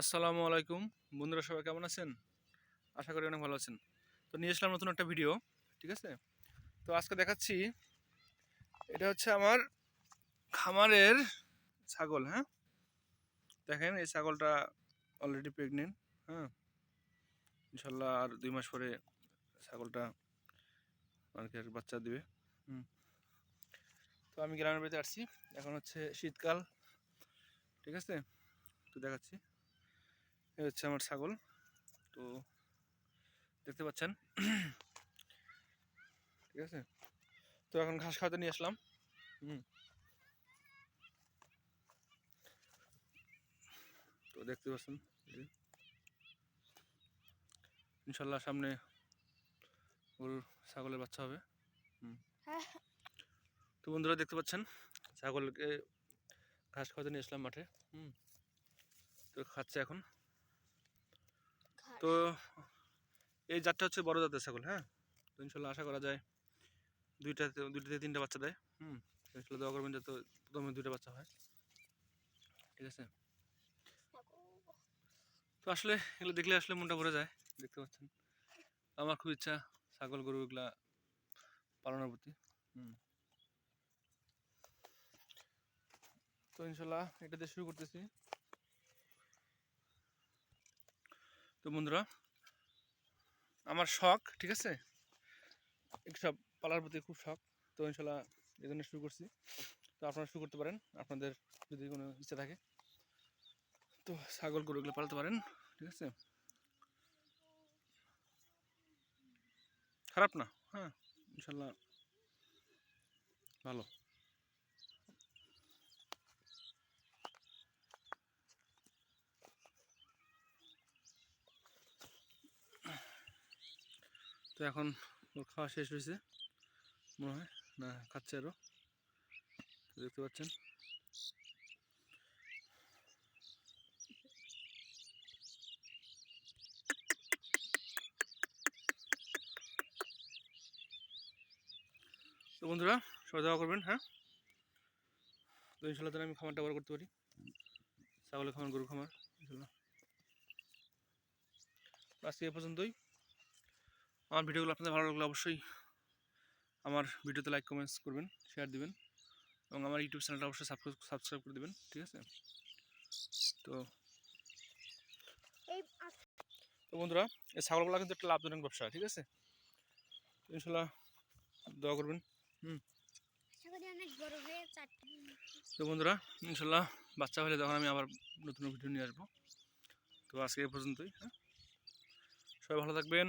আসসালামু আলাইকুম। বন্ধুরা সবাই কেমন আছেন? আশা করি অনেক ভালো আছেন। তো নিয়ে আসলাম নতুন একটা ভিডিও, ঠিক আছে? তো আজকে দেখাচ্ছি, এটা হচ্ছে আমার খামারের ছাগল হ্যাঁ? দেখেন, এই ছাগলটা অলরেডি প্রেগনেন্ট হ্যাঁ? ইনশাল্লাহ আর দুই মাস পরে ছাগলটা আর কি বাচ্চা দিবে, হুম? তো আমি গ্রামের বাড়িতে আসছি। এখন হচ্ছে শীতকাল, ঠিক আছে? তো দেখাচ্ছি। এই হচ্ছে আমার ছাগল। তো দেখতে পাচ্ছেন। ঠিক আছে? তো এখন ঘাস খাওয়াতে নিয়ে আসলাম। হুম। তো দেখতে পাচ্ছেন। ইনশাল্লাহ সামনে গরুর, ছাগলের বাচ্চা হবে। তো বন্ধুরা দেখতে পাচ্ছেন, ছাগলকে ঘাস খাওয়াতে নিয়ে আসলাম মাঠে। হুম। তো খাচ্ছে এখন। তো এই জাতটা হচ্ছে বড় জাতের ছাগল হ্যাঁ? তো ইনশাল্লাহ আশা করা যায় দুইটা দুইটা থেকে তিনটা বাচ্চা দেয়, হুম? ইনশাল্লাহ দোয়া করবেন যাতে প্রথমে দুইটা বাচ্চা হয়। ঠিক আছে? তো আসলে এগুলো দেখলে আসলে মনটা ভরে যায়, দেখতে পাচ্ছেন? আমার খুব ইচ্ছা ছাগল, গরু এগুলা পালনের প্রতি, হুম? তো ইনশাল্লাহ এটা দিয়ে শুরু করতেছি। তো বন্ধুরা, আমার শখ, ঠিক আছে? সব পালার প্রতি খুব শখ, তো ইনশাল্লাহ এই জন্য শুরু করছি। তো আপনারা শুরু করতে পারেন, আপনাদের যদি কোনো ইচ্ছা থাকে। তো ছাগল গরুগুলো পালতে পারেন, ঠিক আছে? খারাপ না হ্যাঁ ইনশাল্লাহ ভালো। তো এখন ওর খাওয়া শেষ হয়েছে, মনে হয়। না, খাচ্ছে আরও দেখতে পাচ্ছেন। তো বন্ধুরা, সবাই দেওয়া করবেন হ্যাঁ? তো ইনশাল্লাহ তাহলে আমি খামারটা বড় করতে পারি। ছাগলের খামার, গরুর খামার ইনশাল্লাহ আজকে এ পর্যন্তই। আমার ভিডিওগুলো আপনাদের ভালো লাগলে অবশ্যই আমার ভিডিওতে লাইক কমেন্টস করবেন শেয়ার দিবেন এবং আমার ইউটিউব চ্যানেলটা অবশ্যই সাবস্ক্রাইব করে দেবেন ঠিক আছে? তো তো বন্ধুরা এই ছাগলগুলো কিন্তু একটা লাভজনক ব্যবসা ঠিক আছে? তো ইনশাল্লাহ দোয়া করবেন চারটে তো বন্ধুরা ইনশাল্লাহ বাচ্চা হলে তখন আমি আবার নতুন ভিডিও নিয়ে আসব। তো আজকে এ পর্যন্তই হ্যাঁ? সবাই ভালো থাকবেন।